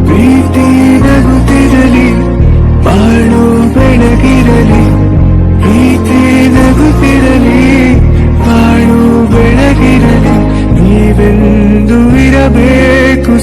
ಪ್ರೀತಿ ನಗುತ್ತಿರಲಿ ಬಾಳು ಬೆಳಗಿರಲಿ ಪ್ರೀತಿ ನಗುತ್ತಿರಲಿ ಬಾಳು ಬೆಳಗಿರಲಿ ನೀವೆಂದು ಇರಬೇಕು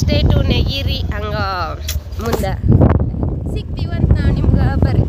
ಸ್ಟೇಟು ನೆಗೀರಿ ಹಂಗ ಮುಂದೆ. ಸಿಗ್ತೀವಂತ ನಾವು ನಿಮ್ಗೆ ಬರ್ರಿ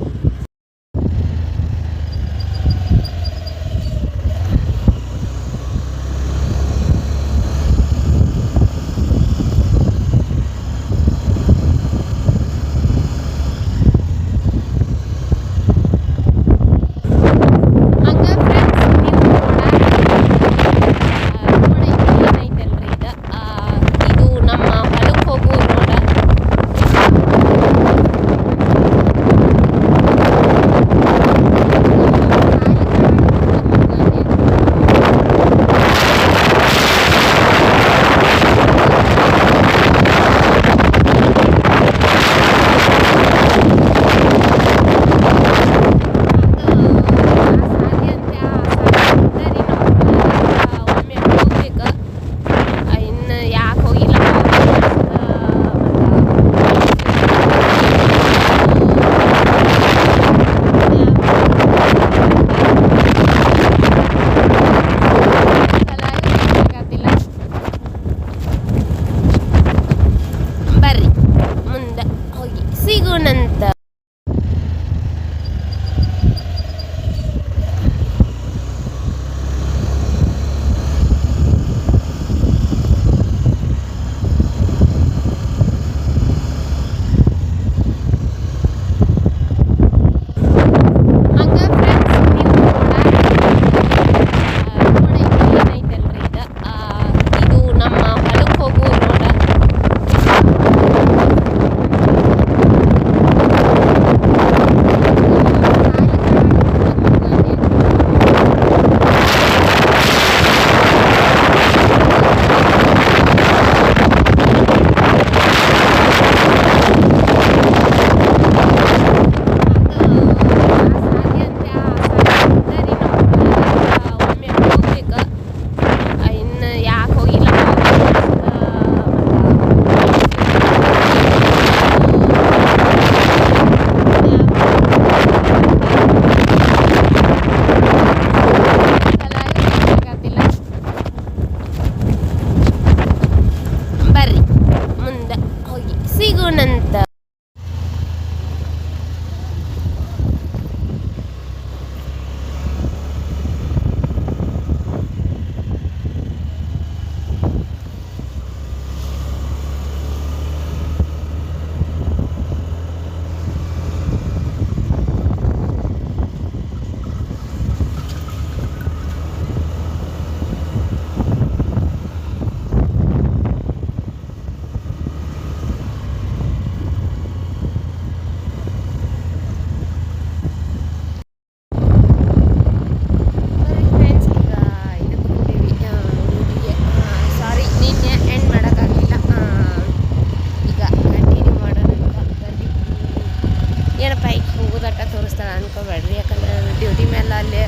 ಅಲ್ಲೇ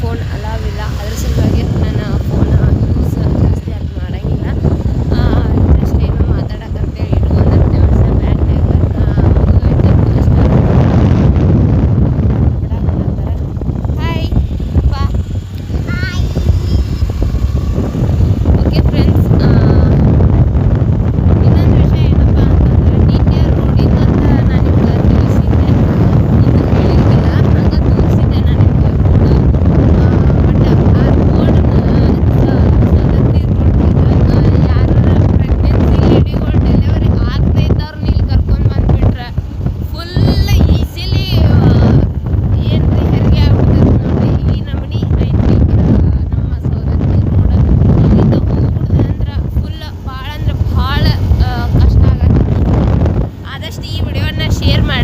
ಫೋನ್ ಅಲಾವ್ ಇಲ್ಲ. ಅದ್ರ ಸಲುವಾಗಿ ನಾನು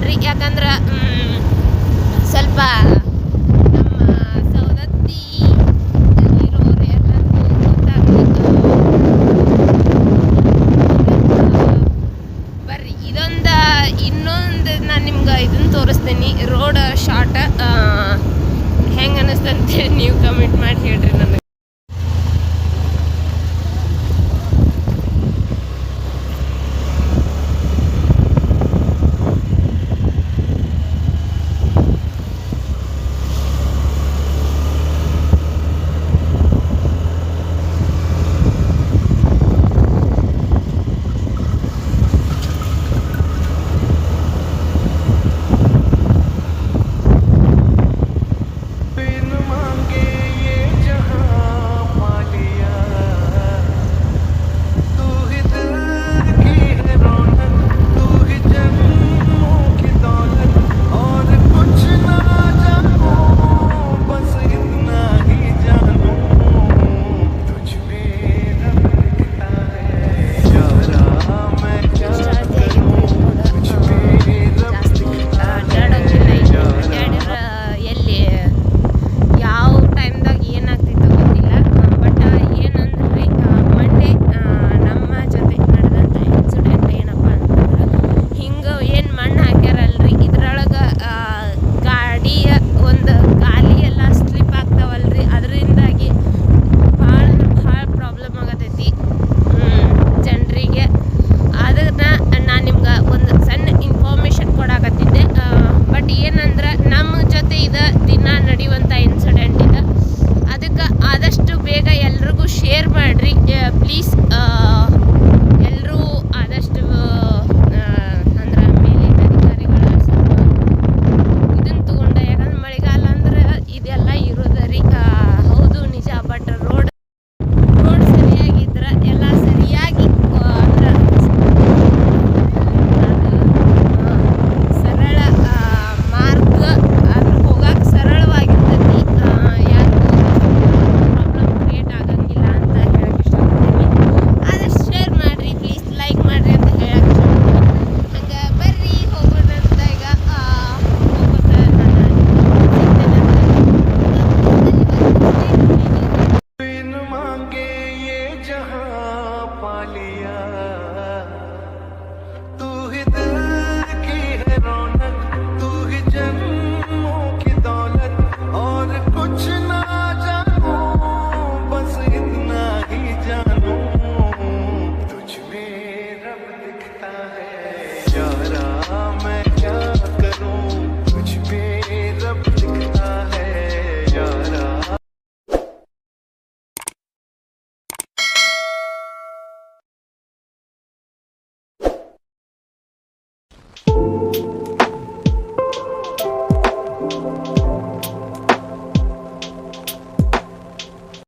ಬನ್ರಿ ಯಾಕಂದ್ರೆ ಸ್ವಲ್ಪ ನಮ್ಮ ಸವದತ್ತಿ ಇರೋದೆ ಗೊತ್ತಾಗ್ತ ಬನ್ರಿ ಇದೊಂದು ಇನ್ನೊಂದು ನಾನು ನಿಮ್ಗೆ ಇದನ್ನ ತೋರಿಸ್ತೀನಿ. ರೋಡ್ ಶಾರ್ಟ ಹೆಂಗೆ ಅನಿಸ್ತದೆ ನೀವು ಕಮಿಟ್ ಮಾಡಿ ಹೇಳ್ರಿ ನನಗೆ.